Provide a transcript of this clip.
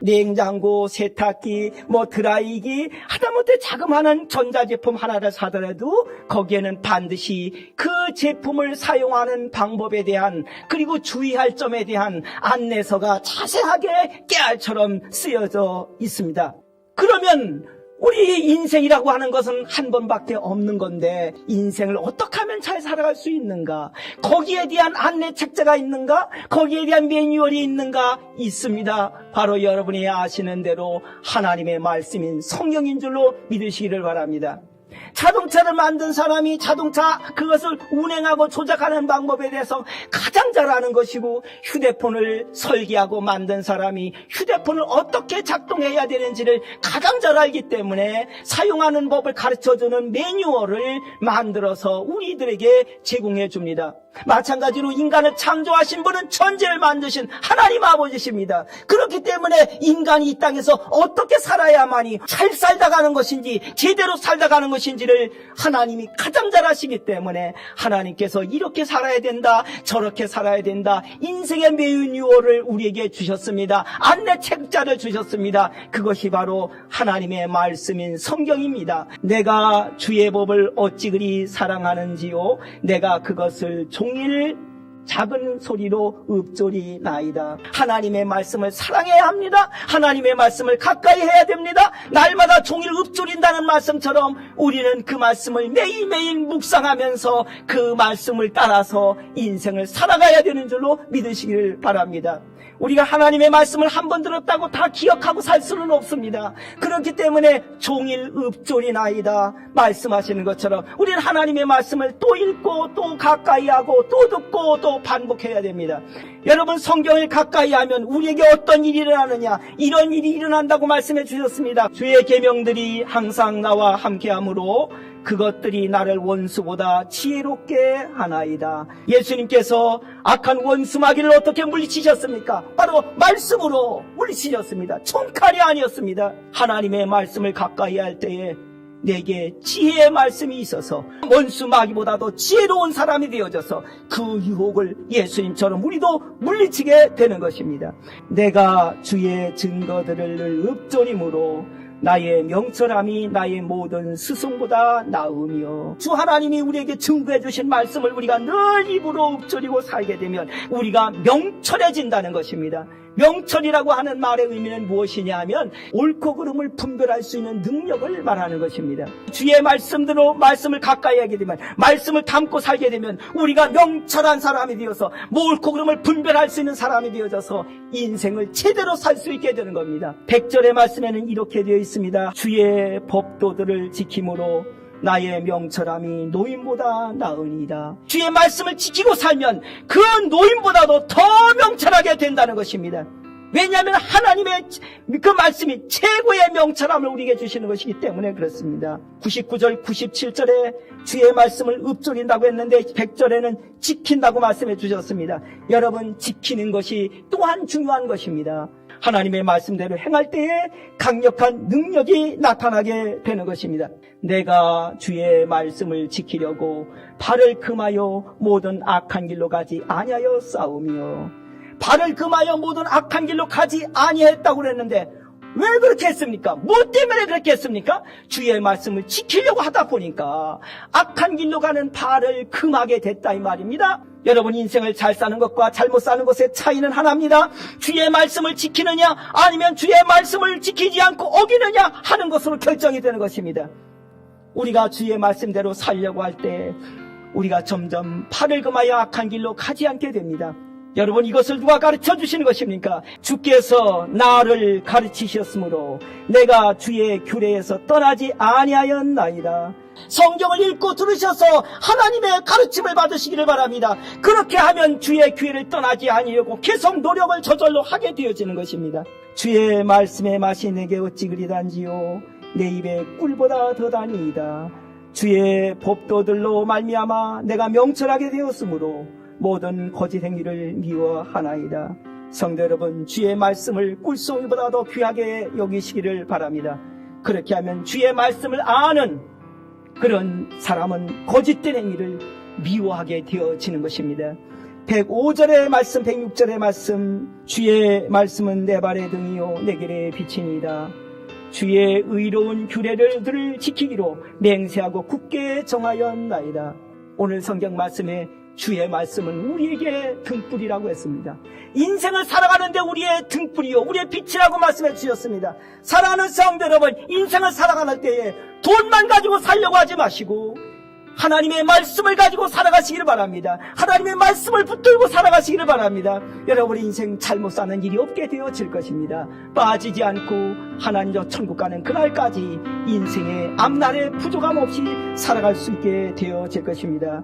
냉장고, 세탁기, 뭐 드라이기, 하다못해 자그마한 전자제품 하나를 사더라도 거기에는 반드시 그 제품을 사용하는 방법에 대한 그리고 주의할 점에 대한 안내서가 자세하게 깨알처럼 쓰여져 있습니다. 그러면 우리 인생이라고 하는 것은 한 번밖에 없는 건데 인생을 어떻게 하면 잘 살아갈 수 있는가? 거기에 대한 안내 책자가 있는가? 거기에 대한 매뉴얼이 있는가? 있습니다. 바로 여러분이 아시는 대로 하나님의 말씀인 성령인 줄로 믿으시기를 바랍니다. 자동차를 만든 사람이 자동차 그것을 운행하고 조작하는 방법에 대해서 가장 잘 아는 것이고 휴대폰을 설계하고 만든 사람이 휴대폰을 어떻게 작동해야 되는지를 가장 잘 알기 때문에 사용하는 법을 가르쳐주는 매뉴얼을 만들어서 우리들에게 제공해 줍니다. 마찬가지로 인간을 창조하신 분은 천재를 만드신 하나님 아버지십니다. 그렇기 때문에 인간이 이 땅에서 어떻게 살아야만이 잘 살다 가는 것인지 제대로 살다 가는 것 인지를 하나님이 가장 잘 아시기 때문에 하나님께서 이렇게 살아야 된다 저렇게 살아야 된다 인생의 매뉴얼을 우리에게 주셨습니다. 안내 책자를 주셨습니다. 그것이 바로 하나님의 말씀인 성경입니다. 내가 주의 법을 어찌 그리 사랑하는지요 내가 그것을 종일 작은 소리로 읊조리 나이다. 하나님의 말씀을 사랑해야 합니다. 하나님의 말씀을 가까이 해야 됩니다. 날마다 종일 읊조린다는 말씀처럼 우리는 그 말씀을 매일매일 묵상하면서 그 말씀을 따라서 인생을 살아가야 되는 줄로 믿으시기를 바랍니다. 우리가 하나님의 말씀을 한 번 들었다고 다 기억하고 살 수는 없습니다. 그렇기 때문에 종일 읊조리나이다 말씀하시는 것처럼 우리는 하나님의 말씀을 또 읽고 또 가까이 하고 또 듣고 또 반복해야 됩니다. 여러분 성경을 가까이 하면 우리에게 어떤 일이 일어나느냐 이런 일이 일어난다고 말씀해 주셨습니다. 주의 계명들이 항상 나와 함께하므로 그것들이 나를 원수보다 지혜롭게 하나이다. 예수님께서 악한 원수 마귀를 어떻게 물리치셨습니까? 바로 말씀으로 물리치셨습니다. 총칼이 아니었습니다. 하나님의 말씀을 가까이 할 때에 내게 지혜의 말씀이 있어서 원수 마귀보다도 지혜로운 사람이 되어져서 그 유혹을 예수님처럼 우리도 물리치게 되는 것입니다. 내가 주의 증거들을 읊조림으로 나의 명철함이 나의 모든 스승보다 나으며 주 하나님이 우리에게 증거해 주신 말씀을 우리가 늘 입으로 읊조리고 살게 되면 우리가 명철해진다는 것입니다. 명철이라고 하는 말의 의미는 무엇이냐 하면 옳고 그름을 분별할 수 있는 능력을 말하는 것입니다. 주의 말씀대로 말씀을 가까이 하게 되면 말씀을 담고 살게 되면 우리가 명철한 사람이 되어서 뭐 옳고 그름을 분별할 수 있는 사람이 되어져서 인생을 제대로 살 수 있게 되는 겁니다. 백절의 말씀에는 이렇게 되어 있습니다. 주의 법도들을 지킴으로 나의 명철함이 노인보다 나으니이다. 주의 말씀을 지키고 살면 그 노인보다도 더 명철하게 된다는 것입니다. 왜냐하면 하나님의 그 말씀이 최고의 명철함을 우리에게 주시는 것이기 때문에 그렇습니다. 99절, 97절에 주의 말씀을 읊조린다고 했는데 100절에는 지킨다고 말씀해 주셨습니다. 여러분 지키는 것이 또한 중요한 것입니다. 하나님의 말씀대로 행할 때에 강력한 능력이 나타나게 되는 것입니다. 내가 주의 말씀을 지키려고 발을 금하여 모든 악한 길로 가지 아니하여 싸우며 발을 금하여 모든 악한 길로 가지 아니했다고 그랬는데 왜 그렇게 했습니까? 뭐 때문에 그렇게 했습니까? 주의 말씀을 지키려고 하다 보니까 악한 길로 가는 발을 금하게 됐다 이 말입니다. 여러분 인생을 잘 사는 것과 잘못 사는 것의 차이는 하나입니다. 주의 말씀을 지키느냐 아니면 주의 말씀을 지키지 않고 어기느냐 하는 것으로 결정이 되는 것입니다. 우리가 주의 말씀대로 살려고 할 때 우리가 점점 팔을 금하여 악한 길로 가지 않게 됩니다. 여러분 이것을 누가 가르쳐 주시는 것입니까? 주께서 나를 가르치셨으므로 내가 주의 규례에서 떠나지 아니하였나이다. 성경을 읽고 들으셔서 하나님의 가르침을 받으시기를 바랍니다. 그렇게 하면 주의 규례를 떠나지 아니려고 계속 노력을 저절로 하게 되어지는 것입니다. 주의 말씀의 맛이 내게 어찌 그리 단지요 내 입에 꿀보다 더 다니이다. 주의 법도들로 말미암아 내가 명철하게 되었으므로 모든 거짓 행위를 미워하나이다. 성도 여러분, 주의 말씀을 꿀송이보다 더 귀하게 여기시기를 바랍니다. 그렇게 하면 주의 말씀을 아는 그런 사람은 거짓된 행위를 미워하게 되어지는 것입니다. 105절의 말씀, 106절의 말씀, 주의 말씀은 내 발의 등이요, 내 길의 빛이니이다. 주의 의로운 규례를 지키기로 맹세하고 굳게 정하였나이다. 오늘 성경 말씀에 주의 말씀은 우리에게 등불이라고 했습니다. 인생을 살아가는데 우리의 등불이요, 우리의 빛이라고 말씀해 주셨습니다. 사랑하는 성도 여러분, 인생을 살아가는 때에 돈만 가지고 살려고 하지 마시고, 하나님의 말씀을 가지고 살아가시기를 바랍니다. 하나님의 말씀을 붙들고 살아가시기를 바랍니다. 여러분의 인생 잘못 사는 일이 없게 되어질 것입니다. 빠지지 않고 하나님 저 천국 가는 그날까지 인생의 앞날에 부족함 없이 살아갈 수 있게 되어질 것입니다.